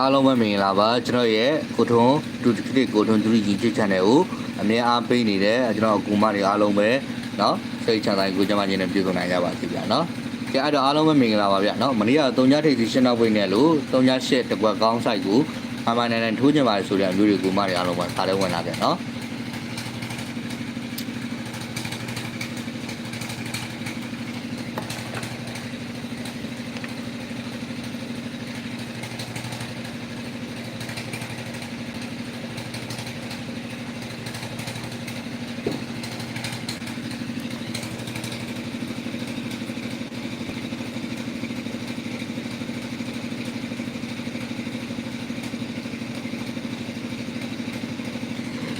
အားလုံးပဲမင်္ဂလာပါကျွန်တော်ရဲ့ကိုထွန်းတူတတိကိုထွန်းတူရီ YouTube channel ကိုအမြဲအားပေးနေတဲ့ကျွန်တော်အကူမတွေအားလုံးပဲเนาะစိတ်ချမ်းသာကိုကြမ်းမခြင်းနဲ့ပြည့်စုံနိုင်ကြပါစေဗျာเนาะကဲအဲ့တော့အားလုံးပဲမင်္ဂလာပါဗျာเนาะမနေ့က3ညထိပ်စီရှင်းတော့ပိနေလို့3ညရှက်တကွက်ကောင်းဆိုင်ကိုအမှန်နဲ့နဲ့ထိုးကြပါဆိုတဲ့အမျိုးတွေကိုမတွေအားလုံးပဲခါတဲ့ဝင်လာပြန်เนาะ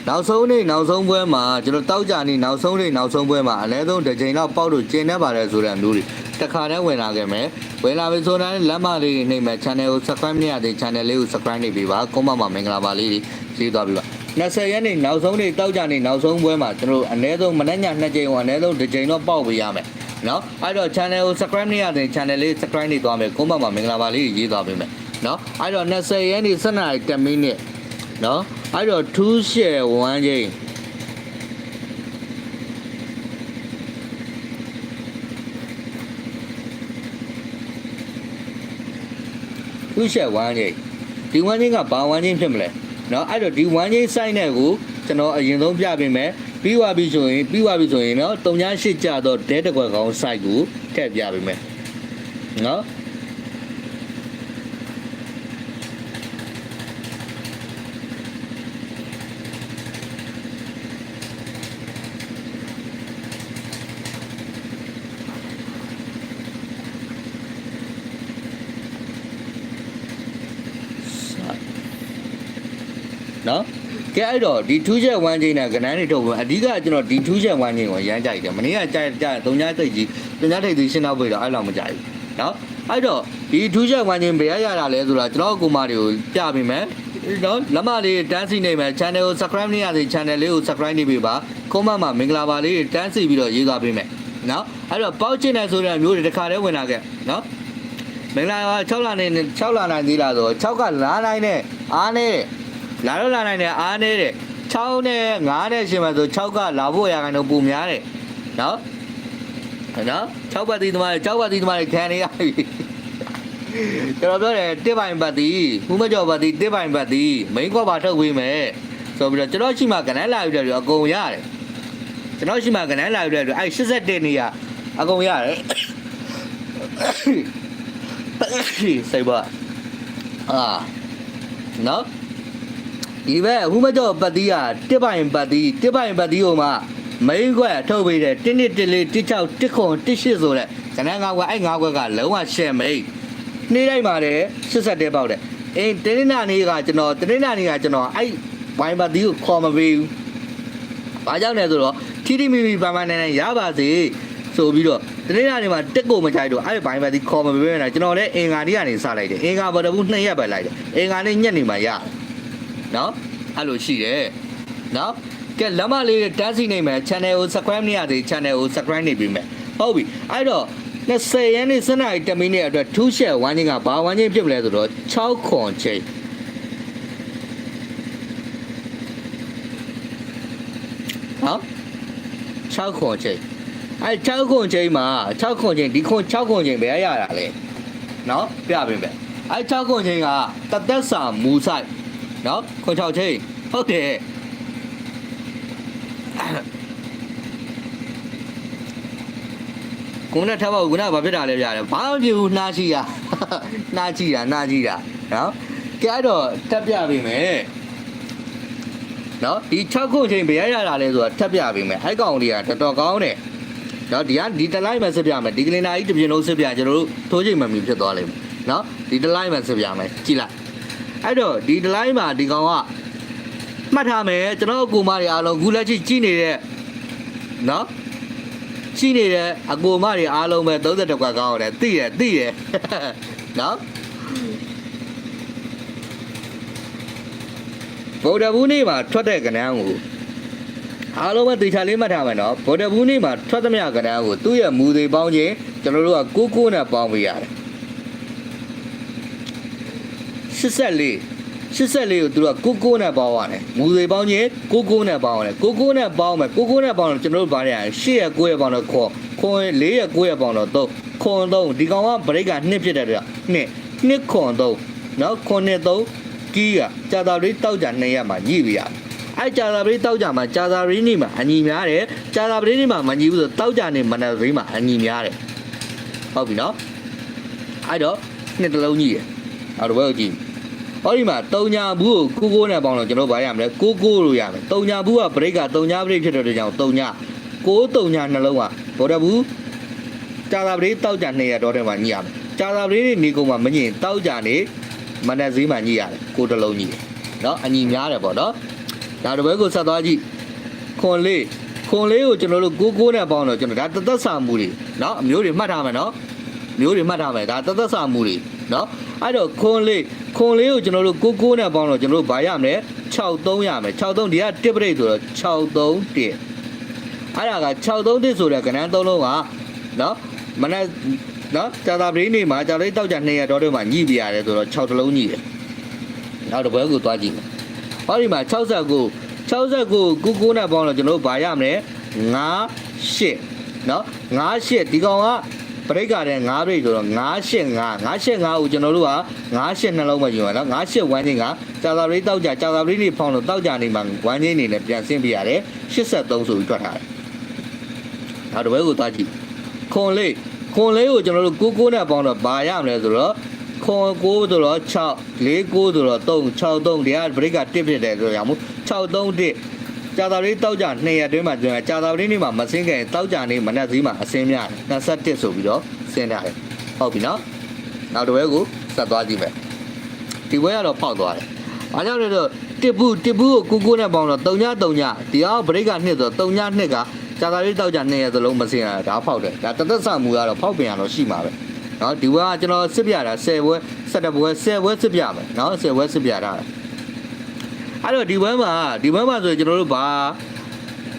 နောက်ဆုံးနေ့နောက်ဆုံးပွဲမှာကျွန်တော်တောက်ကြနေနောက်ဆုံးနေ့နောက်ဆုံးပွဲမှာအနည်းဆုံးတစ်ချိန်တော့ပေါက်လို့ကျင်းနေပါတယ်ဆိုတဲ့အမျိုးတွေတခါတည်းဝင်လာခဲ့မယ်ဝင်လာပြီဆိုတော့လက်မလေးတွေနှိမ့်မယ် channel ကို subscribe မရသေး channel လေးကို subscribe နေပြီပါကွန်မမှာမင်္ဂလာပါလေးတွေရေးသွားပြီပါ20ရက်နေ့နောက်ဆုံးနေ့တောက်ကြနေနောက်ဆုံးပွဲမှာကျွန်တော်အနည်းဆုံးမနေ့ည2ချိန်ကိုအနည်းဆုံးတစ်ချိန်တော့ပေါက်ပေးရမယ်နော်အဲ့တော့ channel ကို subscribe မရသေး channel လေး subscribe နေသွားမယ်ကွန်မမှာမင်္ဂလာပါလေးရေးသွားပေးမယ်နော်အဲ့တော့20ရက်နေ့7နာရီ10မိနစ်နော် အဲ့တော့2 share 1ချိန် ဥရှက်ဝမ်းချင်းဒီဝမ်းချင်းကဘာဝမ်းချင်းဖြစ်မလဲเนาะအဲ့တော့ဒီဝမ်းချင်း site နဲ့ကိုကျွန်တော်အရင်ဆုံးပြပေးမယ်ပြီးသွားပြီဆိုရင်ပြီးသွားပြီဆိုရင်เนาะ38ကျတော့ဒဲတကွက်ကောင်း site ကိုထည့်ပြပေးမယ်เนาะ နော်ကဲအဲ့တော့ဒီထူးချက်ဝမ်းချင်းနဲ့ကနန်းတွေထုတ်ပြီးအဓိကကျွန်တော်ဒီထူးချက်ဝမ်းချင်းကိုရမ်းကြိုက်တယ်မနေ့ကကြိုက်ကြတုံညာသိကြီးတုံညာသိကြီးရှင်းတော့ပြီတော့အဲ့လောက်မကြိုက်ဘူးနော်အဲ့တော့ဒီထူးချက်ဝမ်းချင်းဘယ်ရရတာလဲဆိုတော့ကျွန်တော်ကိုမာတွေကိုပြပေးမယ်နော်လက်မလေးတန်းစီနေမယ် channel ကို subscribe နေရသေး channel လေးကို subscribe နေပေးပါကွန်မမှာမင်္ဂလာပါလေးတန်းစီပြီးတော့ရေးသားပေးမယ်နော်အဲ့တော့ပေါက်ချင်တယ်ဆိုတဲ့မျိုးတွေတစ်ခါတည်းဝင်လာခဲ့နော်မင်္ဂလာပါ6လနိုင်6လနိုင်သေးလားဆိုတော့6က9နိုင်နဲ့အားနဲ့ လာတော့လာနိုင်နဲ့အားနဲ့တဲ့6နဲ့9နဲ့ရှင်မှာဆို6ကလာဖို့ရခိုင်တော့ပုံများတယ်နော်နော်6ပတ်သီးသမားတွေ6ပတ်သီးသမားတွေခံနေရပြီကျွန်တော်ပြောတယ်တစ်ပိုင်ပတ်သီးဦးမကျော်ပတ်သီးတစ်ပိုင်ပတ်သီးမိန်းကွက်ပါထုတ်ပေးမယ်ဆိုပြီးတော့ကျွန်တော်ရှိမှကနန်းလာပြီးတော့အကုန်ရတယ်ကျွန်တော်ရှိမှကနန်းလာပြီးတော့အဲ့81နေရအကုန်ရတယ်စိတ်ပါအာနော် ဒီဘက်ဟူမကျော်ပတ်တီးကတစ်ပိုင်ပတ်တီးတစ်ပိုင်ပတ်တီးဟိုမှာမိန်းခွက်ထုတ်ပေးတယ်1နှစ်1လေး1 6 1ခွန်1 8ဆိုတဲ့ကနန်းငါးခွက်အဲ့ငါးခွက်ကလုံးဝရှယ်မိတ်နေ့တိုင်းမှာလည်း80တဲပေါက်တယ်အင်းတင်းနေနာနေ့ကကျွန်တော်တင်းနေနာနေ့ကကျွန်တော်အဲ့ဝိုင်းပတ်တီးကိုခေါ်မပေးဘူးဘာကြောင့်လဲဆိုတော့ထီထီမီမီပါပါနေနေရပါစေဆိုပြီးတော့တနေ့နာနေ့မှာတက်ကိုမချိုက်တော့အဲ့ဘိုင်းပတ်တီးခေါ်မပေးဘူးနဲ့ကျွန်တော်လည်းအင်္ဂါနေ့ကနေစလိုက်တယ်အင်္ဂါဘတ်ဘူး2ရက်ပဲလိုက်တယ်အင်္ဂါနေ့ညက်နေမှာရတယ် နော်အဲ့လိုရှိတယ်နော်ကဲလက်မလေးတန်းစီနေမယ် channel ကို subscribe မရသေး channel ကို subscribe နေပြီမယ်ဟုတ်ပြီအဲ့တော့20ရက်နေ့စနေတမီးနေ့အတွက်ထူးရှယ်ဝမ်းချင်းကဘာဝမ်းချင်းဖြစ်မလဲဆိုတော့6ခွန်ချိန်နော်6ခွန်ချိန်အဲ့6ခွန်ချိန်မှာ6ခွန်ချိန်ဒီခွန်6ခွန်ချိန်ဘယ်ရရတာလဲနော်ပြပေးမယ်အဲ့6ခွန်ချိန်ကတသက်စာမူဆိုင် နော်ခွန်6ချင်းဟုတ်တယ်ကိုနဲ့ထပ်ဖို့ကနာဘာဖြစ်တာလဲပြရတယ်ဘာမှမဖြစ်ဘူးနှားရှိရနှားကြည့်တာနှားကြည့်တာနော်ကဲအဲ့တော့တက်ပြပေးမယ်နော်ဒီ6ခုချင်းဘယ်ရရတာလဲဆိုတာထပ်ပြပေးမယ်အဲ့ကောင်တွေကတော်တော်ကောင်းတယ်နော်ဒီကဒီတလိုက်မှစစ်ပြမယ်ဒီကလင်နာကြီးတစ်ပြင်းလုံးစစ်ပြကျွန်တော်တို့ထိုးချိန်မှမီဖြစ်သွားလိမ့်မယ်နော်ဒီတလိုက်မှစစ်ပြမယ်ကြည့်လိုက် အဲ့တော့ဒီဒလိုင်းမှာဒီကောင်ကမှတ်ထားမယ်ကျွန်တော်အကူမတွေအားလုံးခုလက်ရှိကြီးနေတဲ့နော်ရှိနေတဲ့အကူမတွေအားလုံးပဲ32ကွက်ကောင်းတယ်သိရသိရနော်ဗုဒ္ဓဘူးနေ့မှာထွက်တဲ့ကဏ္ဍကိုအားလုံးပဲတေချာလေးမှတ်ထားမယ်နော်ဗုဒ္ဓဘူးနေ့မှာထွက်သမျှကဏ္ဍကိုသူ့ရဲ့မူသေးပေါင်းချင်းကျွန်တော်တို့ကကိုကိုနဲ့ပေါင်းပေးရတယ် 84 84ကိုသူတို့က99နဲ့ပေါင်းရတယ်မူသေးပေါင်းချင်း99နဲ့ပေါင်းရတယ်99နဲ့ပေါင်းမယ်99နဲ့ပေါင်းတော့ကျွန်တော်တို့ဗားရ8ရက်9ရက်ပေါင်းတော့ခေါ်ခွန်4ရက်9ရက်ပေါင်းတော့3ခွန်3ဒီကောင်ကဗရိတ်က2ဖြစ်တဲ့အတွက်2 2ခွန်3နော်ခွန်နဲ့3ကီးကကြာတာလေးတောက်ကြ2ရက်မှာညှိပြရတယ်အဲကြာတာပရိတောက်ကြမှာကြာတာပရိနေမှာအညီများတယ်ကြာတာပရိနေမှာမညီဘူးဆိုတောက်ကြနေမနက်ပရိမှာအညီများတယ်ဟုတ်ပြီနော်အဲ့တော့နှစ်တစ်လုံးကြီးရအဲ့တော့ဘယ်ကိုကြည့် ဟောဒီမှာတုံညာဘူးကိုကိုနဲ့ပေါင်းလို့ကျွန်တော်ဘာရမလဲကိုကိုလို့ရမယ်တုံညာဘူးကဘရိတ်ကတုံညာဘရိတ်ဖြစ်တဲ့ကြောင့်တုံညာကိုတုံညာနှလုံးကဘောတဘူးကြာသာပရိတောက်ကြနေရတော့တယ်မှာညိရမယ်ကြာသာပရိနေကုန်မှာမညင်တောက်ကြနေမနက်ဈေးမှာညိရတယ်ကိုတလုံးညိတယ်နော်အညီများတယ်ပေါ့နော်ဒါတပွဲကိုဆက်သွားကြည့်ခွန်လေးခွန်လေးကိုကျွန်တော်တို့ကိုကိုနဲ့ပေါင်းတော့ကျွန်တော်ဒါတသက်စာမှုတွေနော်အမျိုးတွေမှတ်ထားမယ်နော်မျိုးတွေမှတ်ထားမယ်ဒါတသက်စာမှုတွေနော် အဲ့တော့ခွန်လေးခွန်လေးကိုကျွန်တော်တို့ကိုကိုနဲ့ပေါင်းတော့ကျွန်တော်တို့ဘာရမလဲ63ရမယ်63ဒီကတစ်ပရိတ်ဆိုတော့631အဲ့ဒါက631ဆိုတဲ့ကဏ္ဍသုံးလုံးကနော်မနက်နော်ကြာတာပရိနေမှာကြာလေးတောက်ကြ200ဒေါ်တွေမှာညှိပြရတယ်ဆိုတော့6တလုံးညှိတယ်နောက်တစ်ပွဲကိုသွားကြည့်မယ်ဟောဒီမှာ69 69ကို9နဲ့ပေါင်းတော့ကျွန်တော်တို့ဘာရမလဲ9 8နော်9 8ဒီကောင်က ပရိတ်ကတဲ့9ပရိတ်ဆိုတော့9 8 9 9 8 5ကိုကျွန်တော်တို့က9 8နှလုံးပဲယူရနော်9 8ဝမ်းချင်းကကြာသာပရိတ်တောက်ကြကြာသာပရိတ်နေဖောင်းလို့တောက်ကြနေမှာဝမ်းချင်းနေနဲ့ပြန်ဆင်းပြရတယ်83ဆိုပြီးတွက်ထားတယ်နောက်တစ်ဘက်ကိုသွားကြည့်ခွန်လေးခွန်လေးကိုကျွန်တော်တို့ကိုကိုနဲ့ပေါင်းတော့ဗာရမယ်ဆိုတော့ခွန်9ဆိုတော့6 4 9ဆိုတော့3 6 3ဒီကဘရိတ်က1ဖြစ်တယ်ဆိုရအောင်6 3 1 ကြာတာလေးတောက်ကြ2ရက်တွင်းမှာကျွန်တော်ကြာတာလေးနေ့မှာမစင်းခင်တောက်ကြနေမနက်စည်းမှာအစင်းများတယ်21ဆိုပြီးတော့စင်းထားတယ်ဟုတ်ပြီနော်နောက်တစ်ဝဲကိုဆက်သွားကြည့်မယ်ဒီဝဲကတော့ဖောက်သွားတယ်ဘာကြောင့်လဲတော့တစ်ဘူးတစ်ဘူးကိုကိုကိုနဲ့ပေါင်းတော့3ည3ညဒီအောင်ဘရိတ်က2ဆိုတော့3ည2ကကြာတာလေးတောက်ကြ2ရက်စလုံးမစင်းရတာဒါဖောက်တယ်ဒါတသက်ဆမှုကတော့ဖောက်ပင်ရတော့ရှိမှာပဲနော်ဒီဘက်ကကျွန်တော်စစ်ပြတာ10ဘွဲ17ဘွဲ10ဘွဲစစ်ပြမယ်နော်10ဘွဲစစ်ပြတာ အဲ့တော့ဒီဘွဲမှာဒီဘွဲမှာဆိုရင်ကျွန်တော်တို့ဘာ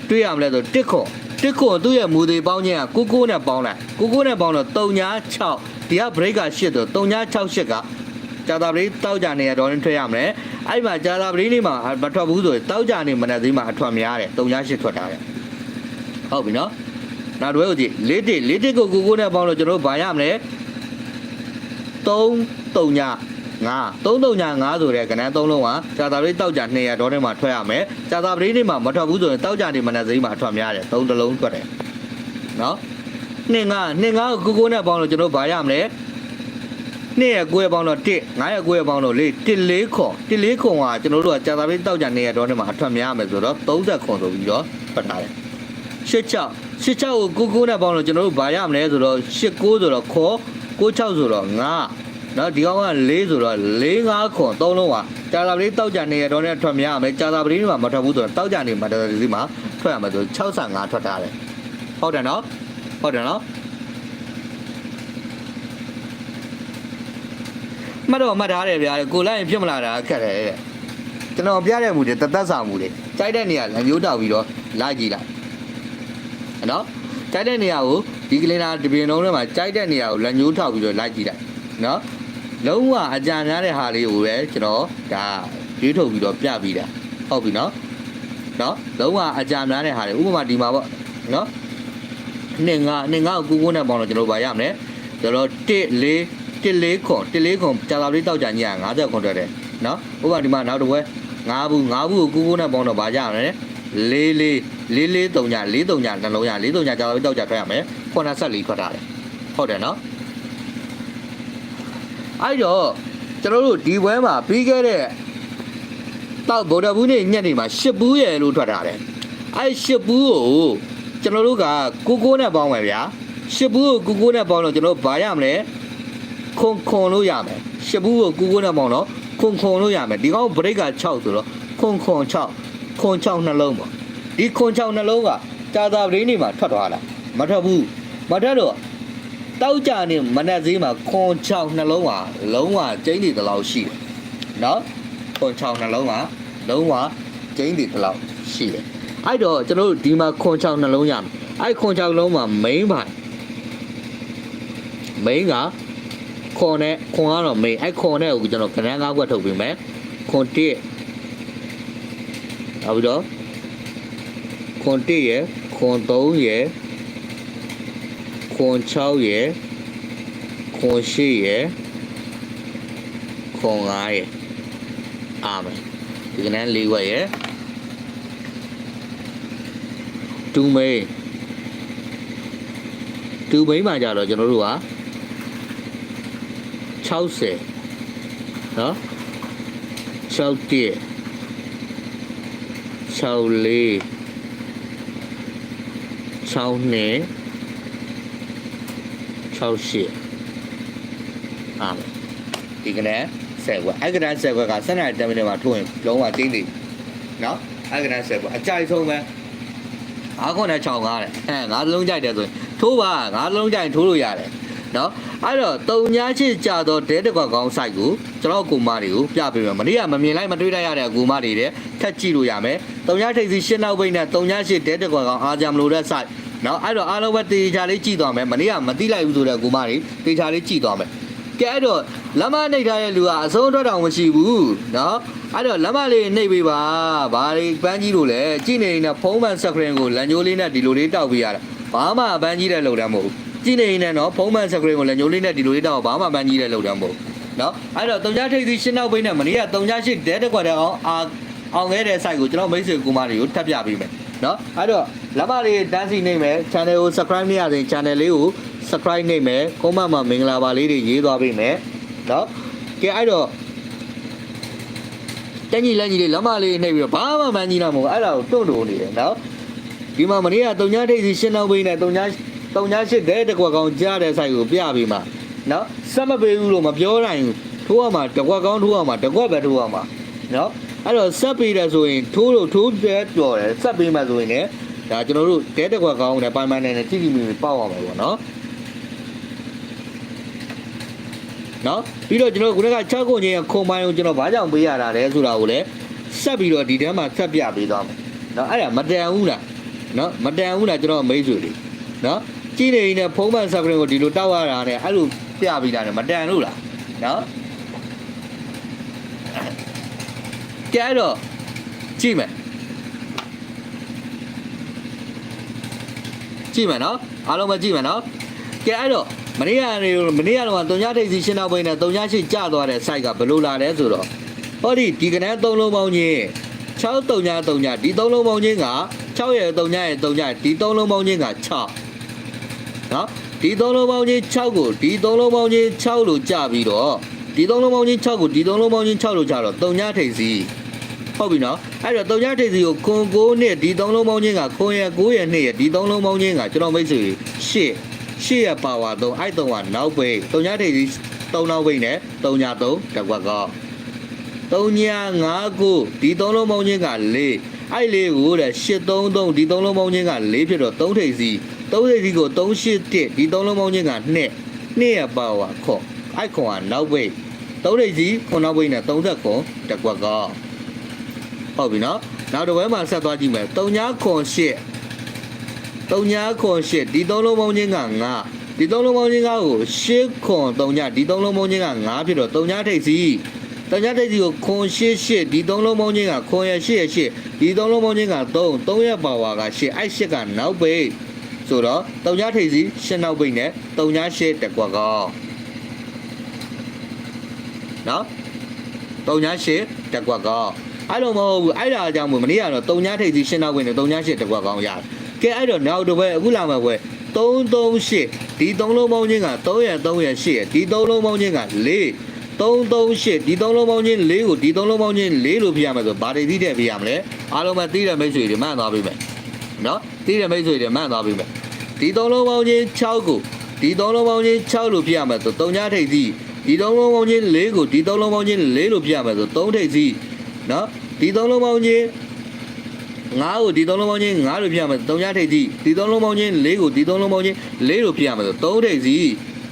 တွေ့ရမလဲဆိုတစ်ခွန်တစ်ခွန်သူ့ရဲ့မူသေးပေါင်းခြင်းက99နဲ့ပေါင်းလိုက်99နဲ့ပေါင်းတော့396ဒီက break က8တော့368ကကြာတာပလေးတောက်ကြနေရတော့ထွက်ရမယ်အဲ့မှာကြာတာပလေးလေးမှာမထွက်ဘူးဆိုရင်တောက်ကြနေမနေ့သေးမှာအထွက်များတယ်368ထွက်တာတယ်ဟုတ်ပြီနော်နောက်တစ်ဝဲကိုကြည့်လေးတစ်လေးတစ်ကို99နဲ့ပေါင်းတော့ကျွန်တော်တို့ဘာရမလဲ3 3ည 5 3 3ည5ဆိုတဲ့ကဏ္ဍ3လုံးကကြာတာပရိတောက်ကြ200ဒေါ်နဲ့မှာထွက်ရမယ်ကြာတာပရိနေမှာမထွက်ဘူးဆိုရင်တောက်ကြနေမနက်စိမ်းမှာထွက်များတယ်3တလုံးထွက်တယ်နော်နှစ်ငါနှစ်ငါကိုကိုကိုနဲ့ပေါင်းလို့ကျွန်တော်ဗာရမလဲနှစ်ရဲ့ကိုယ်ပေါင်းတော့1 9ရဲ့ကိုယ်ပေါင်းတော့4 1 4ခွန်1 4ခွန်ကကျွန်တော်တို့ကကြာတာပရိတောက်ကြ200ဒေါ်နဲ့မှာအထွက်များမယ်ဆိုတော့30ခွန်ဆိုပြီးတော့ထွက်ထားတယ်ရှစ်6ရှစ်6ကိုကိုကိုနဲ့ပေါင်းလို့ကျွန်တော်တို့ဗာရမလဲဆိုတော့8 9ဆိုတော့ခေါ်96ဆိုတော့9 နော်ဒီကောင်က4ဆိုတော့4 5ခွန်3လုံးပါကြာတာပလေးတောက်ကြနေရတော့နဲ့ထွက်များမယ်ကြာတာပလေးမှာမထွက်ဘူးဆိုတော့တောက်ကြနေမှာတော်တော်ဒီမှာထွက်ရမှာဆို65ထွက်ထားတယ်ဟုတ်တယ်နော်ဟုတ်တယ်နော်မတော့မှတ်ထားတယ်ဗျာကိုလိုက်ရင်ဖြစ်မလာတာခက်တယ်တဲ့ကျွန်တော်ပြတဲ့မူတွေတသက်စာမူတွေကြိုက်တဲ့နေရာလက်မျိုးတောက်ပြီးတော့လာကြည့်လိုက်နော်ကြိုက်တဲ့နေရာကိုဒီကလင်နာဒီပင်လုံးထဲမှာကြိုက်တဲ့နေရာကိုလက်ညှိုးထောက်ပြီးတော့လိုက်ကြည့်လိုက်နော် လုံးဝအကြံများတဲ့ဟာလေးကိုပဲကျွန်တော်ဒါရွေးထုတ်ပြီးတော့ပြပြီးတာဟုတ်ပြီနော်နော်လုံးဝအကြံများတဲ့ဟာလေးဥပမာဒီမှာပေါ့နော်နှစ်ငါနှစ်ငါကိုကိုကိုနဲ့ပေါင်းတော့ကျွန်တော်ဗာရမယ်ကျွန်တော်1 4 1 4ခွန်1 4ခွန်ကြာလာလေးတောက်ကြည50ခွန်တက်တယ်နော်ဥပမာဒီမှာနောက်တစ်ဝဲ5ဘူး5ဘူးကိုကိုကိုနဲ့ပေါင်းတော့ဗာကြရမယ်လေးလေးလေးလေးတုံညာလေးတုံညာနှလုံးရလေးတုံညာကြာတော့တောက်ကြထွက်ရမယ်84ထွက်တာတယ်ဟုတ်တယ်နော် အဲ့တော့ကျွန်တော်တို့ဒီဘွဲမှာပြီးခဲ့တဲ့တောက်ဗုဒ္ဓဘူးနေ့ညနေမှာရှစ်ဘူးရယ်လို့ထွက်တာတယ်အဲ့ရှစ်ဘူးကိုကျွန်တော်တို့ကကိုကိုနဲ့ပေါင်းမယ်ဗျာရှစ်ဘူးကိုကိုကိုနဲ့ပေါင်းတော့ကျွန်တော်ဘာရမလဲခွန်ခွန်လို့ရမယ်ရှစ်ဘူးကိုကိုကိုနဲ့ပေါင်းတော့ခွန်ခွန်လို့ရမယ်ဒီကောင်ဘရိတ်က6ဆိုတော့ခွန်ခွန်6ခွန်6နှလုံးပေါ့ဒီခွန်ချောင်းနှလုံးကကြာသာပရင်းနေမှာထွက်သွားတာမထွက်ဘူးမထွက်တော့ တောက်ကြနေမနက်ဈေးမှာခွန်ချောင်းနှလုံးကလုံးဝကျင်းနေတလောက်ရှိတယ်နော်ခွန်ချောင်းနှလုံးကလုံးဝကျင်းနေတလောက်ရှိတယ်အဲ့တော့ကျွန်တော်တို့ဒီမှာခွန်ချောင်းနှလုံးရမယ်အဲ့ခွန်ချောင်းလုံးမှာ main ပါ main ကခွန်နဲ့ခွန်ကတော့မေးအဲ့ခွန်နဲ့ကိုကျွန်တော်ကဏ္ဍ၅ဘွက်ထုတ်ပေးမယ်ခွန်1နောက်ပြီးတော့ခွန်1ရယ်ခွန်3ရယ် ခွန်6ရယ်ခွန်8ရယ်ခွန်5ရယ်အာမင်ဒီကဏ္ဍ၄ဘွက်ရယ်တူမေးတူမိန်းမှာကြတော့ကျွန်တော်တို့က60နော်61 64 62 68အာမင်ဒီကနေ့ဆက်ကွာအဲ့ကနေ့ဆက်ကွာကစနေတမင်မှာထိုးရင်လုံးဝတင်းနေနော်အဲ့ကနေ့ဆက်ကွာအကြိုက်ဆုံးပဲအားခွန်နဲ့6ငါးတယ်အဲငါးလုံးကြိုက်တယ်ဆိုရင်ထိုးပါငါးလုံးကြိုက်ထိုးလို့ရတယ်နော်အဲ့တော့တုံညာချစ်ကြတော့ဒဲတကွာကောင်းဆိုင်ကိုကျွန်တော်ကူမတွေကိုပြပေးမယ်မနေ့ကမမြင်လိုက်မတွေ့လိုက်ရတဲ့ကူမတွေတဲ့ထက်ကြည့်လို့ရမယ်တုံညာထိပ်စီရှင်းနောက်ဘိတ်နဲ့တုံညာရှိဒဲတကွာကောင်းအားကြမလို့တဲ့ဆိုင် နော်အဲ့တော့အားလုံးပဲတေချာလေးကြည့်သွားမယ်မနေ့ကမသိလိုက်ဘူးဆိုတဲ့ကူမတွေတေချာလေးကြည့်သွားမယ်ကဲအဲ့တော့လက်မနှိပ်ထားတဲ့လူကအဆုံးထွက်တောင်မရှိဘူးနော်အဲ့တော့လက်မလေးနှိပ်ပေးပါဘာတွေပန်းကြီးလို့လဲကြည့်နေနေဖုံးမှန်စကရင်ကိုလန်ညိုးလေးနဲ့ဒီလိုလေးတောက်ပေးရတာဘာမှပန်းကြီးတဲ့လုံတယ်မဟုတ်ဘူးကြည့်နေနေနော်ဖုံးမှန်စကရင်ကိုလန်ညိုးလေးနဲ့ဒီလိုလေးတောက်ဘာမှပန်းကြီးတဲ့လုံတယ်မဟုတ်ဘူးနော်အဲ့တော့တုံကြားထိပ်သီးရှင်းနောက်ဘိန်းနဲ့မနေ့ကတုံကြားရှိဒဲတက်ကွက်တဲ့အောင်အာအောင်ခဲ့တဲ့ site ကိုကျွန်တော်မိတ်ဆွေကူမတွေကိုထပ်ပြပေးမယ် နော်အဲ့တော့လက်မလေးတန်းစီနေမယ် channel ကို subscribe မရသေး channel လေးကို subscribe နေမယ် comment မှာမင်္ဂလာပါလေးတွေရေးသွားပေးမယ်နော်ကဲအဲ့တော့တညီလက်ညီလေးလက်မလေးနှိပ်ပြီးတော့ဘာမှမန်းကြီးတော့မဟုတ်ဘူးအဲ့ဒါကိုတွန့်တိုနေတယ်နော်ဒီမှာမနေ့ကတုံညာထိပ်စီရှင်းနောက်ဘိန်းနဲ့တုံညာတုံညာရှိတဲ့တကွက်ကောင်ကြားတဲ့ site ကိုပြပေးမှာနော်ဆက်မပေးဘူးလို့မပြောနိုင်ဘူးထိုးရမှာတကွက်ကောင်းထိုးရမှာတကွက်ပဲထိုးရမှာနော် အဲ့တော့ဆက်ပေးတယ်ဆိုရင်ထိုးလို့ထိုးတဲ့ပြော်တယ်ဆက်ပေးမှဆိုရင်လည်းဒါကျွန်တော်တို့တဲတကွက်ကောင်းနဲ့ပိုင်ပိုင်နဲ့တိတိမီမီပေါက်အောင်ပဲပေါ့နော်နော်ပြီးတော့ကျွန်တော်ခုနက6ခုချင်းခုံပိုင်းကိုကျွန်တော်ဘာကြောင့်ပေးရတာလဲဆိုတာကိုလည်းဆက်ပြီးတော့ဒီထဲမှာဆက်ပြပေးသွားမယ်နော်အဲ့ဒါမတန်ဘူးလားနော်မတန်ဘူးလားကျွန်တော်မိတ်ဆွေတွေနော်ကြည့်နေနေဖုံးမှန်ဆပ်ကရင်ကိုဒီလိုတောက်ရတာနဲ့အဲ့လိုပြပေးတာနဲ့မတန်လို့လားနော် ကဲအဲ့တော့ကြည့်မယ်ကြည့်မယ်နော်အားလုံးပဲကြည့်မယ်နော်ကဲအဲ့တော့မနေ့ကနေမနေ့ကတော့တုံညာထိပ်စီရှင်းနောက်ပိုင်းနဲ့တုံညာရှိကျသွားတဲ့ site ကဘယ်လိုလာလဲဆိုတော့ဟောဒီဒီကနေ့သုံးလုံးပေါင်းချင်း6တုံညာတုံညာဒီသုံးလုံးပေါင်းချင်းက6ရဲ့တုံညာရဲ့တုံညာဒီသုံးလုံးပေါင်းချင်းက6နော်ဒီသုံးလုံးပေါင်းချင်း6ကိုဒီသုံးလုံးပေါင်းချင်း6လို့ကြပြီးတော့ ဒီသုံးလုံးပေါင်းချင်း6ကိုဒီသုံးလုံးပေါင်းချင်း6လို့ကြတော့တုံညာထိပ်စီဟုတ်ပြီနော်အဲ့တော့တုံညာထိပ်စီကိုခွန်9နဲ့ဒီသုံးလုံးပေါင်းချင်းကခွန်ရ9ရဲ့2ရဲ့ဒီသုံးလုံးပေါင်းချင်းကကျွန်တော်မိတ်ဆွေ8ရှေ့ရပါဝါ3အဲ့3ကနောက်ပိတ်3ညထိပ်ကြီး3နောက်ပိတ်နဲ့3ည3တကွက်ကော3ည5ခုဒီ3လုံးပေါင်းချင်းက4အဲ့လေးကိုတဲ့833ဒီ3လုံးပေါင်းချင်းက4ဖြစ်တော့3ထိပ်စီ3ထိပ်စီကို381ဒီ3လုံးပေါင်းချင်းက2 2ရပါဝါခေါ့အဲ့ခေါ့ကနောက်ပိတ် 3ထိပ်စီခုနောက်ပိတ်နဲ့30ခုတကွက်ကောဟုတ်ပြီနော်နောက်တစ်ဝဲမှာဆက်သွားကြည့်မယ်3ညခွန်8 3ညာခွန်8ဒီ3လုံးပေါင်းချင်းက9ဒီ3လုံးပေါင်းချင်းကကို8ခွန်3ညာဒီ3လုံးပေါင်းချင်းက9ဖြစ်တော့3ညာထိပ်စီ3ညာထိပ်စီကိုခွန်8 8ဒီ3လုံးပေါင်းချင်းကခွန်ရ8ရ8ဒီ3လုံးပေါင်းချင်းက3 3ရပါဝါက8အဲ့8ကနောက်ပိတ်ဆိုတော့3ညာထိပ်စီ8နောက်ပိတ်နဲ့3ညာ8တက်ကွက်ကော နော်3ညာ8တက်ကွက်ကောအဲ့လိုမဟုတ်ဘူးအဲ့ဒါအကြောင်းမို့မနေ့ကတော့3ညာထိပ်စီ8နောက်ပိတ်နဲ့3ညာ8တက်ကွက်ကောရတယ်ကဲအဲ့တော့နောက်တစ်ပွဲအခုလာမှာပွဲ338ဒီ3လုံးပေါင်းချင်းက3ရ3ရ8ရဒီ3လုံးပေါင်းချင်းက4 338ဒီ3လုံးပေါင်းချင်း4ကိုဒီ3လုံးပေါင်းချင်း4လို့ပြရမယ်ဆိုဘာတွေသိတဲ့ပြရမလဲအားလုံးပဲသိတဲ့မိတ်ဆွေတွေမှန်သွားပြီမယ်နော်သိတဲ့မိတ်ဆွေတွေမှန်သွားပြီမယ်ဒီ3လုံးပေါင်းချင်း6ကိုဒီ3လုံးပေါင်းချင်း6လို့ပြရမယ်ဆို3ညထိပ်စီ ဒီ3လုံးပေါင်းချင်း4ကိုဒီ3လုံးပေါင်းချင်း4လို့ပြရမယ်ဆို3ထိပ်စီနော်ဒီ3လုံးပေါင်းချင်းငါးကိုဒီသုံးလုံးပေါင်းချင်းငါးလို့ပြရမယ်သုံးညထိပ်စီဒီသုံးလုံးပေါင်းချင်းလေးကိုဒီသုံးလုံးပေါင်းချင်းလေးလို့ပြရမယ်ဆိုသုံးထိပ်စီ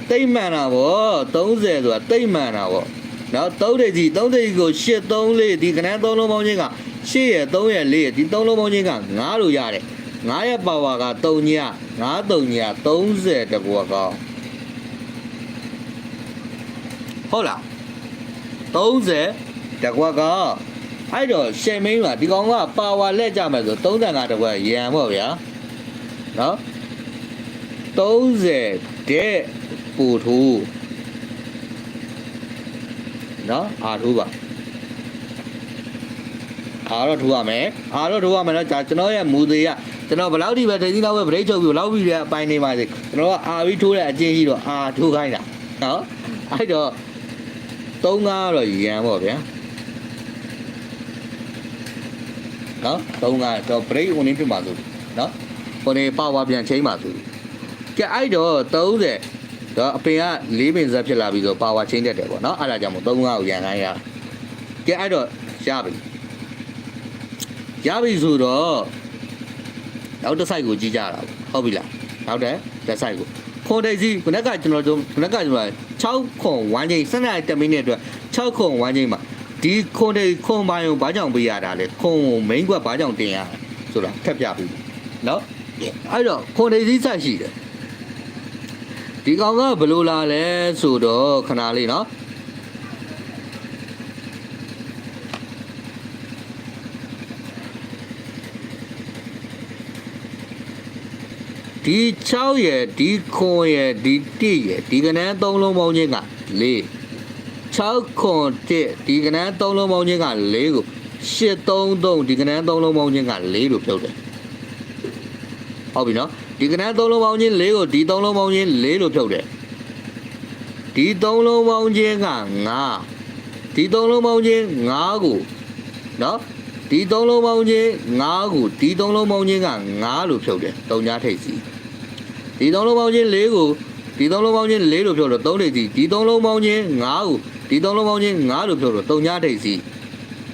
တိတ်မှန်တာဗော30ဆိုတာတိတ်မှန်တာဗောနော်သုံးထိပ်စီသုံးထိပ်စီကို8 3လေးဒီကနန်းသုံးလုံးပေါင်းချင်းက8ရယ်3ရယ်4ရယ်ဒီသုံးလုံးပေါင်းချင်းက9လို့ရတယ်9ရဲ့ပါဝါက3ည9 3ည30တကွာကောင်း ဟုတ်လား30တကွက်ကအဲ့တော့ရှယ်မင်းကဒီကောင်ကပါဝါလက်ကြမယ်ဆို35တကွက်ရန်ပေါ့ဗျာနော်30တဲ့ပူထူနော်အာထူပါအားတော့ထူရမယ်အားတော့ထူရမယ်နော်ဒါကျွန်တော်ရဲ့မူသေးကကျွန်တော်ဘယ်လောက်ထိပဲတည်င်းတော့ပဲဗရိတ်ချုပ်ပြီးဘယ်လောက်ပြီးတဲ့အပိုင်းနေပါစေကျွန်တော်ကအာပြီးထိုးတဲ့အချင်းကြီးတော့အာထိုးခိုင်းတာနော်အဲ့တော့ 3 5တော့ရန်ပေါ့ဗျာနော်3 5တော့ break on ဖြစ်မှာဆိုနော်ဟိုနေပါဝါပြန်ချိန်မှာဆိုကဲအဲ့တော့30တော့အပင်က၄ပင်ဇက်ဖြစ်လာပြီဆိုပါဝါချင်းတက်တယ်ပေါ့နော်အဲ့ဒါကြောင့်မို့3 5ကိုရန်ခိုင်းရကဲအဲ့တော့ရပြီရပြီဆိုတော့နောက်တစ်ဆိုင်ကိုကြည့်ကြတာပေါ့ဟုတ်ပြီလားနောက်တဲ့တစ်ဆိုင်ကို ခွန်တိတ်စီခုနကကျွန်တော်တို့ခုနကကျွန်တော်6ခွန်1ချိန်စနေ10မိနစ်အတွက်6ခွန်1ချိန်မှာဒီခွန်တိတ်ခွန်ပိုင်းကိုဘာကြောင့်ပေးရတာလဲခွန်ကို main ကွက်ဘာကြောင့်တင်ရလဲဆိုတာထပ်ပြပြီနော်အဲ့တော့ခွန်တိတ်စီဆက်ရှိတယ်ဒီကောင်ကဘယ်လိုလာလဲဆိုတော့ခဏလေးနော် ဒီ6ရဲ့ဒီခွန်ရဲ့ဒီ1ရဲ့ဒီကနန်း3လုံးပေါင်းချင်းက4 6ခွန်1ဒီကနန်း3လုံးပေါင်းချင်းက4ကို833ဒီကနန်း3လုံးပေါင်းချင်းက4လို့ပြောတယ်ဟုတ်ပြီနော်ဒီကနန်း3လုံးပေါင်းချင်း4ကိုဒီ3လုံးပေါင်းချင်း4လို့ဖြုတ်တယ်ဒီ3လုံးပေါင်းချင်းက9ဒီ3လုံးပေါင်းချင်း9ကိုနော်ဒီ3လုံးပေါင်းချင်း9ကိုဒီ3လုံးပေါင်းချင်းက9လို့ဖြုတ်တယ်တုံညာထိတ်စီ ဒီ3လုံးပေါင်းချင်း4ကိုဒီ3လုံးပေါင်းချင်း4လို့ဖြုတ်တော့3ထိတ်စီဒီ3လုံးပေါင်းချင်း9ကိုဒီ3လုံးပေါင်းချင်း9လို့ဖြုတ်တော့တုံညာထိတ်စီ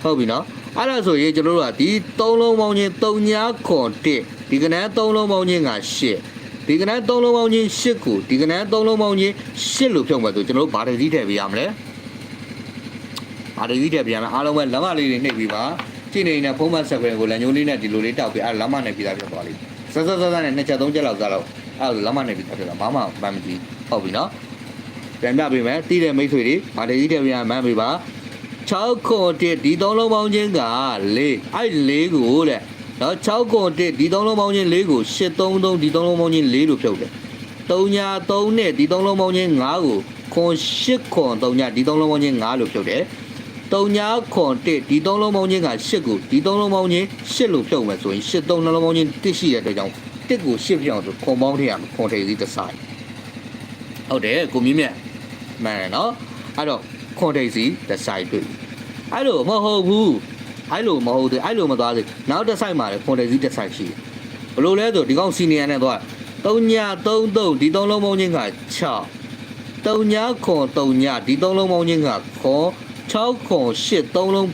ဟုတ်ပြီနော်အဲ့ဒါဆိုရင်ကျွန်တော်တို့ကဒီ3လုံးပေါင်းချင်းတုံညာခွန်1ဒီကနန်း3လုံးပေါင်းချင်းက8ဒီကနန်း3လုံးပေါင်းချင်း8ကိုဒီကနန်း3လုံးပေါင်းချင်း8လို့ဖြုတ်မယ်ဆိုကျွန်တော်တို့ဘာတစည်းထည့်ပေးရမလဲဘာတစည်းထည့်ပေးရမလဲအားလုံးပဲလမ်းမလေးတွေနှိပ်ပြီးပါကြည့်နေတဲ့ဖုံးမဆက်ခွင့်ကိုလမ်းညိုးလေးနဲ့ဒီလိုလေးတောက်ပြီးအဲ့လမ်းမနဲ့ပြီးသားဖြစ်သွားလိမ့်မယ်စစစစနဲ့နှစ်ချက်သုံးချက်လောက်စားတော့ အဲ့လမ်းမနဲ့ပြီးသားဖြစ်သွားဘာမှမမှန်မကြည့်ဟုတ်ပြီနော်ပြန်ပြပေးမယ်တီးတဲ့မိတ်ဆွေတွေဘာတစည်းထည့်ပေးရမှန်းပေးပါ6ခွန်1ဒီ3လုံးပေါင်းချင်းက4အဲ့4ကိုတဲ့နော်6ခွန်1ဒီ3လုံးပေါင်းချင်း4ကို833ဒီ3လုံးပေါင်းချင်း4လို့ဖြုတ်တယ်3ညာ3နဲ့ဒီ3လုံးပေါင်းချင်း5ကိုခွန်8ခွန်3ညာဒီ3လုံးပေါင်းချင်း5လို့ဖြုတ်တယ်3ညာခွန်1ဒီ3လုံးပေါင်းချင်းက8ကိုဒီ3လုံးပေါင်းချင်း8လို့ဖြုတ်မယ်ဆိုရင်8 3နှလုံးပေါင်းချင်း1ရှိတဲ့အတွက်ကြောင့် 1ကို8ပြောင်းဆိုခွန်ပေါင်းထည့်ရမယ်ခွန်ထိပ်စီးတစ်ဆိုင်ဟုတ်တယ်ကိုမြင့်မြတ်မှန်တယ်နော်အဲ့တော့ခွန်ထိပ်စီးတစ်ဆိုင်တွေ့ပြီအဲ့လိုမဟုတ်ဘူးအဲ့လိုမဟုတ်သေးအဲ့လိုမသွားသေးနောက်တစ်ဆိုင်မှာလည်းခွန်ထိပ်စီးတစ်ဆိုင်ရှိတယ်ဘယ်လိုလဲဆိုဒီကောင်စီနီယာနဲ့သွား3ညာ33ဒီ3လုံးပေါင်းချင်းက6 3ညာခွန်3ညာဒီ3လုံးပေါင်းချင်းကခွန်6ခွန်8 3လုံး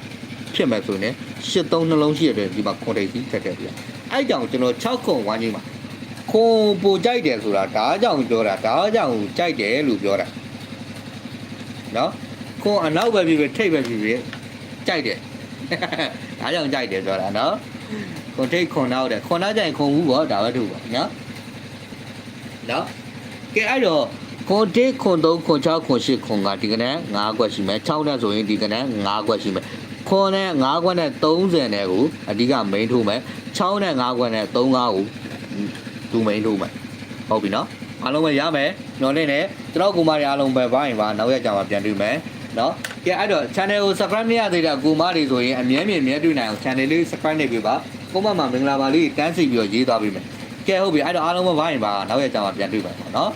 ဖြစ်မယ်ဆိုရင်8 3နှလုံးရှိရတယ်ဒီမှာခွန်ထိပ်စီးထက်ထည့်ပြ အဲ့ကြောင့်ကျွန်တော်6ခွန်ဝမ်းချင်းမှာခွန်ပိုကြိုက်တယ်ဆိုတာဒါကြောင့်ပြောတာဒါကြောင့်ကြိုက်တယ်လို့ပြောတာနော်ခွန်အနောက်ပဲဖြစ်ဖြစ်ထိပ်ပဲဖြစ်ဖြစ်ကြိုက်တယ်ဒါကြောင့်ကြိုက်တယ်ပြောတာနော်ခွန်ထိပ်ခွန်နောက်တယ်ခွန်နောက်ကြရင်ခွန်ဘူးပေါ့ဒါပဲถูกပါနော်နော်ကဲအဲ့တော့ခွန်တေးခွန်3ခွန်6ခွန်8ခွန်9ဒီကနေ့9ခွက်ရှိမယ်6နဲ့ဆိုရင်ဒီကနေ့9ခွက်ရှိမယ် ခွန်နဲ့9ခွက်နဲ့30နဲ့ကိုအဓိက main ထိုးမယ်6နဲ့9ခွက်နဲ့35ကိုသူ main ထိုးမယ်ဟုတ်ပြီနော်အားလုံးပဲရမယ်ညော်လင်းနဲ့ကျွန်တော်ကိုမရီအားလုံးပဲဘာရင်ပါနောက်ရက်ကြမှာပြန်တွေ့မယ်နော်ကဲအဲ့တော့ channel ကို subscribe မရသေးတဲ့ကိုမတွေဆိုရင်အမြဲမြင်မြဲတွေ့နိုင်အောင် channel လေး subscribe နေပေးပါကိုမမှာမင်္ဂလာပါလေးတန်းစီပြီးတော့ရေးသွားပေးမယ်ကဲဟုတ်ပြီအဲ့တော့အားလုံးပဲဘာရင်ပါနောက်ရက်ကြမှာပြန်တွေ့ပါမယ်နော်